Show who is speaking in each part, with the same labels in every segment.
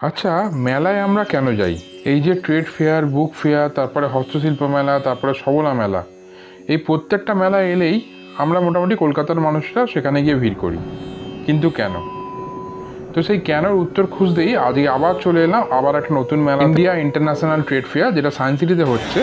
Speaker 1: আচ্ছা মেলায় আমরা কেন যাই? এই যে ট্রেড ফেয়ার বুক ফেয়ার তারপরে হস্তশিল্প মেলা তারপরে সবলা মেলা এই প্রত্যেকটা মেলা এলেই আমরা মোটামুটি কলকাতার মানুষরা সেখানে গিয়ে ভিড় করি। কিন্তু কেন? তো সেই কেনর উত্তর খুঁজতেই আজকে আবার চলে এলাম আবার একটা নতুন মেলা ইন্ডিয়া ইন্টারন্যাশনাল ট্রেড ফেয়ার যেটা সায়েন্স সিটিতে হচ্ছে।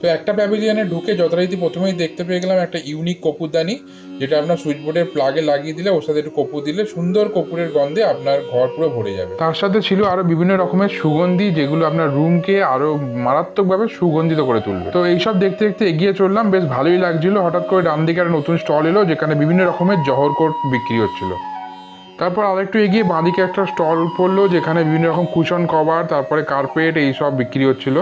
Speaker 2: তো একটা প্যাভিলিয়নে ঢুকে যথারীতি প্রথমেই দেখতে পেয়ে গেলাম একটা ইউনিক কপুরদানি, যেটা আপনার সুইচ বোর্ডের প্লাগে লাগিয়ে দিলে, ওর সাথে একটু কপুর দিলে সুন্দর কপুরের গন্ধে আপনার ঘর পুরো ভরে যাবে।
Speaker 1: তার সাথে ছিল আরও বিভিন্ন রকমের সুগন্ধি, যেগুলো আপনার রুমকে আরও মারাত্মকভাবে সুগন্ধিত করে তুলবে। তো এইসব দেখতে দেখতে এগিয়ে চললাম, বেশ ভালোই লাগছিল। হঠাৎ করে ডান দিকে একটা নতুন স্টল এলো, যেখানে বিভিন্ন রকমের জহর কোট বিক্রি হচ্ছিল। তারপর আরেকটু এগিয়ে বাঁদিকে একটা স্টল পড়ল, যেখানে বিভিন্ন রকম কুশন কভার তারপরে কার্পেট এইসব বিক্রি হচ্ছিল।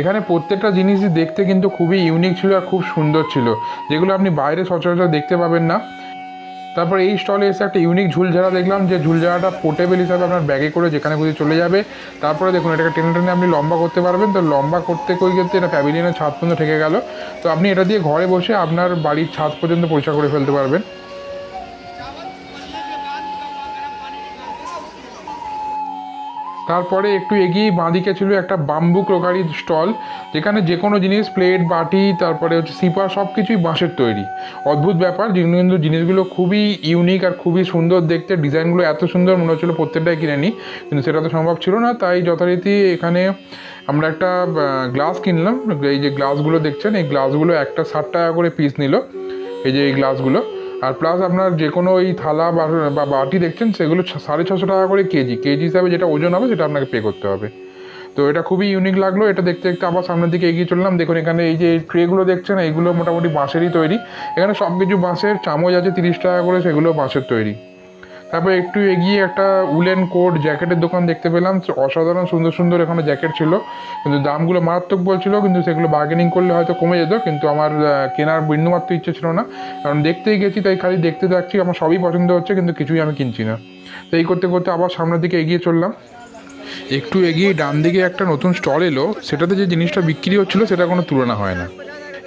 Speaker 1: এখানে প্রত্যেকটা জিনিসই দেখতে কিন্তু খুবই ইউনিক ছিল আর খুব সুন্দর ছিল। যেগুলো আপনি বাইরে সচরাচর দেখতে পাবেন না। তারপর এই স্টলে এসে একটা ইউনিক ঝুলঝাড়া দেখলাম। যে ঝুলঝাড়াটা পোর্টেবল হিসাবে আপনার ব্যাগে করে যেখানে খুশি চলে যাবে। তারপরে দেখুন, এটাকে টেনে টেনে আপনি লম্বা করতে পারবেন। তো লম্বা করতে করে কিন্তু এটা প্যাভিলিয়নের ছাদ পর্যন্ত ঠেকে গেল। তো আপনি এটা দিয়ে ঘরে বসে আপনার বাড়ির ছাদ পর্যন্ত পরিষ্কার করে ফেলতে পারবেন। তারপরে একটু এগিয়ে বাঁদিকে ছিল একটা বাম্বু ক্রোকারি স্টল যেখানে যে কোনো জিনিস প্লেট বাটি, তারপরে হচ্ছে সিপা সব কিছুই বাঁশের তৈরি। অদ্ভুত ব্যাপার কিন্তু জিনিসগুলো খুবই ইউনিক আর খুবই সুন্দর দেখতে, ডিজাইনগুলো এত সুন্দর মনে হচ্ছিল প্রত্যেকটাই কিনে নিই কিন্তু সেটা তো সম্ভব ছিল না, তাই যথারীতি এখানে আমরা একটা গ্লাস কিনলাম। এই যে গ্লাসগুলো দেখছেন, এই গ্লাসগুলো একটা ষাট টাকা করে পিস নিল। এই যে এই গ্লাসগুলো আর প্লাস আপনার যে কোনো ওই থালা বা বাটি দেখছেন, সেগুলো সাড়ে ছশো টাকা করে কেজি। কেজি হিসাবে যেটা ওজন হবে, সেটা আপনাকে পে করতে হবে। তো এটা খুবই ইউনিক লাগল, এটা দেখতে দেখতে আবার সামনের দিকে এগিয়ে চললাম। দেখুন, এখানে এই যে ট্রেগুলো দেখছেন, এইগুলো মোটামুটি বাঁশেরই তৈরি। এখানে সব কিছু বাঁশের, চামচ আছে তিরিশ টাকা করে, সেগুলো বাঁশের তৈরি। তারপর একটু এগিয়ে একটা উলেন কোট জ্যাকেটের দোকান দেখতে পেলাম। অসাধারণ সুন্দর সুন্দর এখানে জ্যাকেট ছিল। কিন্তু দামগুলো মারাত্মক বলছিল, কিন্তু সেগুলো বার্গেনিং করলে হয়তো কমে যেত, কিন্তু আমার কেনার বিন্দুমাত্র ইচ্ছে ছিল না। কারণ দেখতেই গেছি, তাই খালি দেখতে থাকছি আমার সবই পছন্দ হচ্ছে, কিন্তু কিছুই আমি কিনছি না। তো এই করতে করতে আবার সামনের দিকে এগিয়ে চললাম। একটু এগিয়ে ডান দিকে একটা নতুন স্টল এলো, সেটাতে যে জিনিসটা বিক্রি হচ্ছিল সেটা কোনো তুলনা হয় না।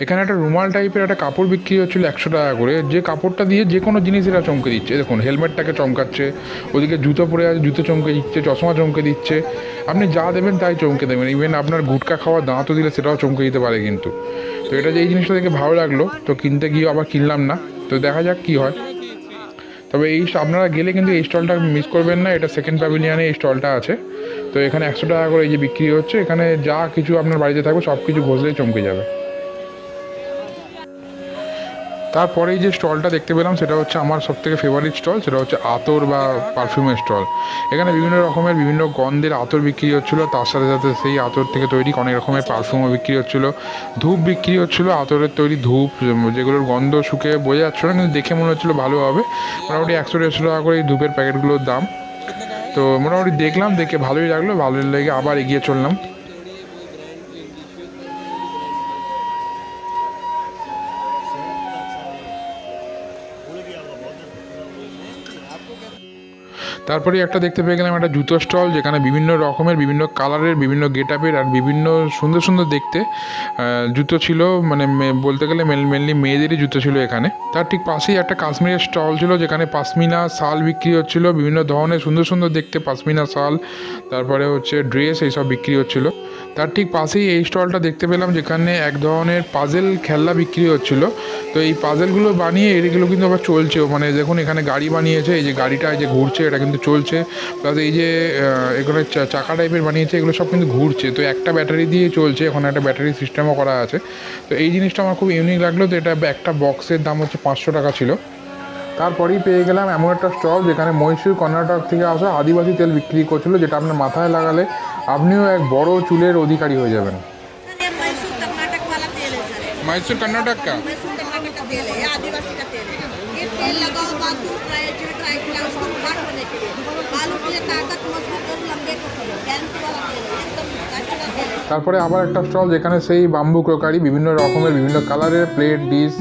Speaker 1: এখানে একটা রুমাল টাইপের একটা কাপড় বিক্রি হচ্ছিল একশো টাকা করে। যে কাপড়টা দিয়ে যে কোনো জিনিস এরা চমকে দিচ্ছে। দেখুন, হেলমেটটাকে চমকাচ্ছে, ওদিকে জুতো পরে আছে, জুতো চমকে দিচ্ছে, চশমা চমকে দিচ্ছে। আপনি যা দেবেন তাই চমকে দেবেন। ইভেন আপনার গুটকা খাওয়ার দাঁতও দিলে সেটাও চমকে দিতে পারে কিন্তু। তো এটা যে এই জিনিসটা দেখে ভালো লাগল, তো কিনতে গিয়ে আবার কিনলাম না। তো দেখা যাক কী হয়। তবে এই আপনারা গেলে কিন্তু এই স্টলটা মিস করবেন না, এটা সেকেন্ড প্যাভিলিয়ানে এই স্টলটা আছে। তো এখানে একশো টাকা করে এই যে বিক্রি হচ্ছে, এখানে যা কিছু আপনার বাড়িতে থাকবে সব কিছু ঘষলেই চমকে যাবে। তারপরে এই যে স্টলটা দেখতে পেলাম, সেটা হচ্ছে আমার সব থেকে ফেভারিট স্টল সেটা হচ্ছে আতর বা পারফিউমের স্টল এখানে বিভিন্ন রকমের বিভিন্ন গন্ধের আতর বিক্রি হচ্ছিল, তার সাথে সাথে সেই আতর থেকে তৈরি অনেক রকমের পারফিউমও বিক্রি হচ্ছিল। ধূপ বিক্রি হচ্ছিল, আতরের তৈরি ধূপ, যেগুলোর গন্ধ শুকে বোঝা যাচ্ছিল না, কিন্তু দেখে মনে হচ্ছিল ভালো হবে। মোটামুটি একশো দেড়শো টাকা করে এই ধূপের প্যাকেটগুলোর দাম। তো মোটামুটি দেখলাম, দেখে ভালোই লাগল ভালোই লেগে আবার এগিয়ে চললাম। তারপরে একটা দেখতে পেয়ে গেলাম একটা জুতো স্টল, যেখানে বিভিন্ন রকমের, বিভিন্ন কালারের, বিভিন্ন গেট আপের আর বিভিন্ন সুন্দর সুন্দর দেখতে জুতো ছিল মানে বলতে গেলে মেনলি মেয়েদেরই জুতো ছিল এখানে। তার ঠিক পাশেই একটা কাশ্মীরের স্টল ছিল, যেখানে পাশমিনা শাল বিক্রি হচ্ছিল, বিভিন্ন ধরনের সুন্দর সুন্দর দেখতে পাশমিনা শাল, তারপরে হচ্ছে ড্রেস এইসব বিক্রি হচ্ছিল। তার ঠিক পাশেই এই স্টলটা দেখতে পেলাম, যেখানে এক ধরনের পাজেল খেলনা বিক্রি হচ্ছিল। তো এই পাজেলগুলো বানিয়ে এগুলো কিন্তু আবার চলছেও মানে দেখুন এখানে গাড়ি বানিয়েছে, এই যে গাড়িটা এই যে ঘুরছে, এটা কিন্তু চলছে প্লাস এই যে আহ, এখানে চা- চাকা টাইপের বানিয়েছে এগুলো সব কিন্তু ঘুরছে তো একটা ব্যাটারি দিয়ে চলছে ওখানে একটা ব্যাটারি সিস্টেমও করা আছে তো এই জিনিসটা আমার খুব ইউনিক লাগলো তো এটা একটা বক্সের দাম হচ্ছে পাঁচশো টাকা ছিল তারপরেই পেয়ে গেলাম এমন একটা স্টল যেখানে মহীশূর কর্ণাটক থেকে আসা আদিবাসী তেল বিক্রি করছিল যেটা আপনার মাথায় লাগালে আপনিও এক বড় চুলের অধিকারী হয়ে যাবেন
Speaker 3: ये मैसूर कर्नाटक वाला तेल है सर
Speaker 2: মাইসুর কর্ণাটক কা
Speaker 3: मैसूर कर्नाटक का तेल है ये आदिवासी का तेल है ये तेल लगाओ बाल
Speaker 1: তারপরে আবার একটা স্টল যেখানে সেই বাম্বু ক্রোকারি বিভিন্ন রকমের, বিভিন্ন কালারের প্লেট ডিশ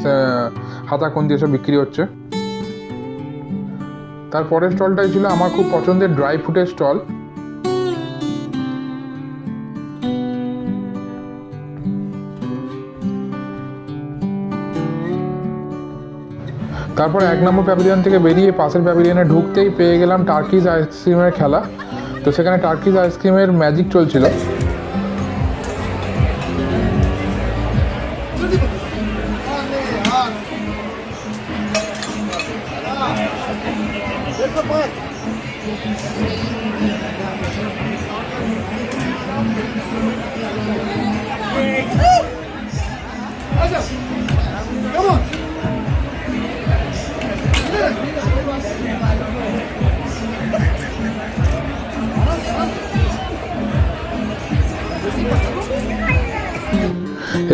Speaker 1: হাতা খুন্তি এসব বিক্রি হচ্ছে। তারপরের স্টলটাই ছিল আমার খুব পছন্দের ড্রাই ফ্রুটের স্টল। তারপর এক নম্বর প্যাভিলিয়ন থেকে বেরিয়ে পাশের প্যাভিলিয়নে ঢুকতেই পেয়ে গেলাম টার্কিজ আইসক্রিমের খেলা। তো সেখানে টার্কিজ আইসক্রিমের ম্যাজিক চলছিল। এই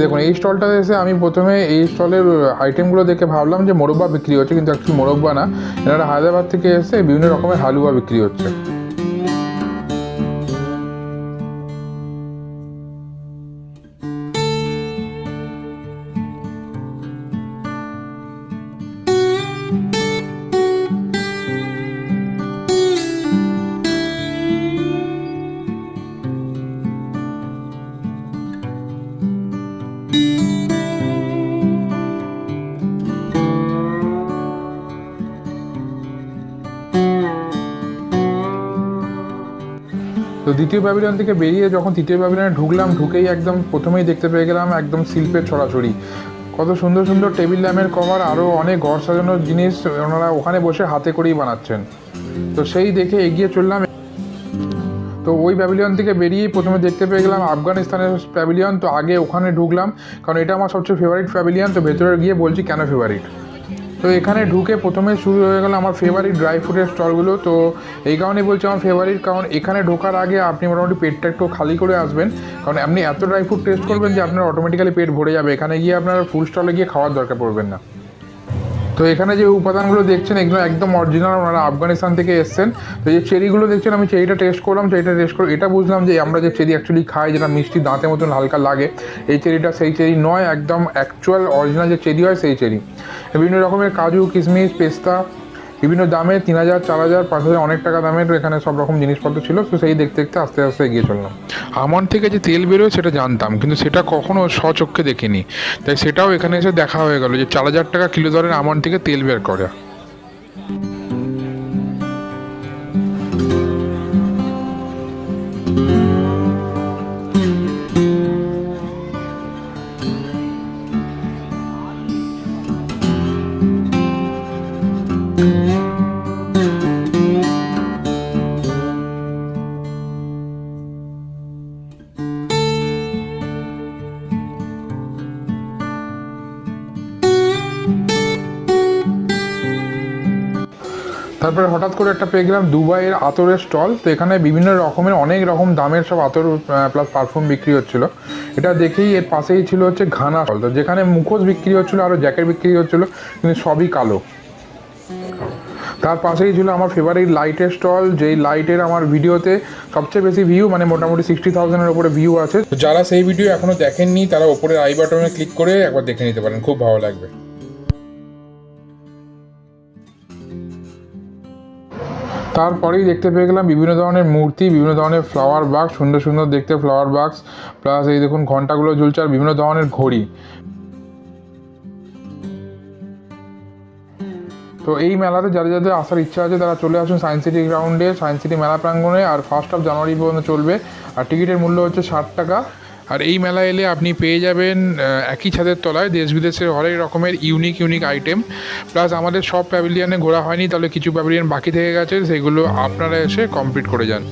Speaker 1: দেখুন, এই স্টলটা এসে আমি প্রথমে এই স্টলের আইটেমগুলো দেখে ভাবলাম যে মোরব্বা বিক্রি হচ্ছে, কিন্তু অ্যাকচুয়ালি মোরব্বা না। এনারা হায়দ্রাবাদ থেকে এসে বিভিন্ন রকমের হালুয়া বিক্রি হচ্ছে। তো দ্বিতীয় প্যাভিলিয়ন থেকে বেরিয়ে যখন তৃতীয় প্যাভিলিয়নে ঢুকলাম, ঢুকেই একদম প্রথমেই দেখতে পেয়ে গেলাম একদম শিল্পের ছড়াছড়ি। কত সুন্দর সুন্দর টেবিল ল্যাম্পের কভার আরও অনেক ঘর সাজানোর জিনিস ওনারা ওখানে বসে হাতে করেই বানাচ্ছেন। তো সেই দেখে এগিয়ে চললাম। তো ওই প্যাভিলিয়ন থেকে বেরিয়েই প্রথমে দেখতে পেয়ে গেলাম আফগানিস্তানের প্যাভিলিয়ন তো আগে ওখানে ঢুকলাম। কারণ এটা আমার সবচেয়ে ফেভারিট প্যাভিলিয়ন তো ভেতরে গিয়ে বলছি, কেন ফেভারিট তো এখানে ঢুকে প্রথমে শুরু হয়ে গেল আমার ফেভারিট ড্রাই ফ্রুটের স্টলগুলো তো এই কারণেই বলছি আমার ফেভারিট কারণ এখানে ঢোকার আগে আপনি মোটামুটি পেটটা একটু খালি করে আসবেন। কারণ আপনি এত ড্রাই ফ্রুট টেস্ট করবেন যে আপনার অটোমেটিক্যালি পেট ভরে যাবে। এখানে গিয়ে আপনার ফুড স্টলে গিয়ে খাওয়ার দরকার পড়বেন না। তো এখানে যে উপাদানগুলো দেখছেন, এগুলো একদম অরিজিনাল ওনারা আফগানিস্তান থেকে এসছেন। তো এই চেরিগুলো দেখছেন, আমি চেরিটা টেস্ট করলাম, চেরিটা টেস্ট করে এটা বুঝলাম যে আমরা যে চেরি অ্যাকচুয়ালি খাই, যেটা মিষ্টি দাঁতের মতন হালকা লাগে, এই চেরিটা সেই চেরি নয়, একদম অ্যাকচুয়াল অরিজিনাল যে চেরি হয়, সেই চেরি। বিভিন্ন রকমের কাজু, কিশমিশ, পেস্তা, বিভিন্ন দামে তিন হাজার, চার হাজার, পাঁচ হাজার অনেক টাকা দামের এখানে সব রকম জিনিসপত্র ছিল। তো সেই দেখতে দেখতে আস্তে আস্তে এগিয়ে চললাম। আমন থেকে যে তেল বেরোয় সেটা জানতাম, কিন্তু সেটা কখনও স্বচক্ষে দেখিনি। তাই সেটাও এখানে এসে দেখা হয়ে গেল যে চার হাজার টাকা কিলো দরের আমন থেকে তেল বের করে। করে একটা পেয়ে গেলাম দুবাইয়ের আতরের স্টল। তো এখানে বিভিন্ন রকমের, অনেক রকম দামের সব আতর প্লাস পারফিউম বিক্রি হচ্ছিল। এটা দেখেই এর পাশেই ছিল হচ্ছে ঘানা স্টল। তো যেখানে মুখোশ বিক্রি হচ্ছিল আরও জ্যাকেট বিক্রি হচ্ছিল, কিন্তু সবই কালো। তার পাশেই ছিল আমার ফেভারিট লাইটের স্টল, যেই লাইটের আমার ভিডিওতে সবচেয়ে বেশি ভিউ মানে মোটামুটি সিক্সটি থাউজেন্ডের ওপরে ভিউ আছে।
Speaker 2: যারা সেই ভিডিও এখনও দেখেননি, তারা ওপরের আই বাটনে ক্লিক করে একবার দেখে নিতে পারেন, খুব ভালো লাগবে।
Speaker 1: তারপরেই দেখতে পেয়ে গেলাম বিভিন্ন ধরনের মূর্তি, বিভিন্ন ধরনের ফ্লাওয়ার বাক্স সুন্দর সুন্দর দেখতে ফ্লাওয়ার বাক্স প্লাস এই দেখুন ঘন্টাগুলো ঝুলছে আর বিভিন্ন ধরনের ঘড়ি। তো এই মেলাতে যাদের যাদের আসার ইচ্ছা আছে তারা চলে আসুন সায়েন্স সিটি গ্রাউন্ডে সায়েন্স সিটি মেলা প্রাঙ্গণে আর ফার্স্ট অফ জানুয়ারি পর্যন্ত চলবে। আর টিকিটের মূল্য হচ্ছে ষাট টাকা। আর এই মেলা এলে আপনি পেয়ে যাবেন একই ছাদের তলায় দেশ বিদেশের হরেক রকমের ইউনিক ইউনিক আইটেম প্লাস আমাদের সব প্যাভিলিয়নে ঘোরা হয়নি, তাহলে কিছু প্যাভিলিয়ন বাকি থেকে গেছে, সেগুলো আপনারা এসে কমপ্লিট করে যান।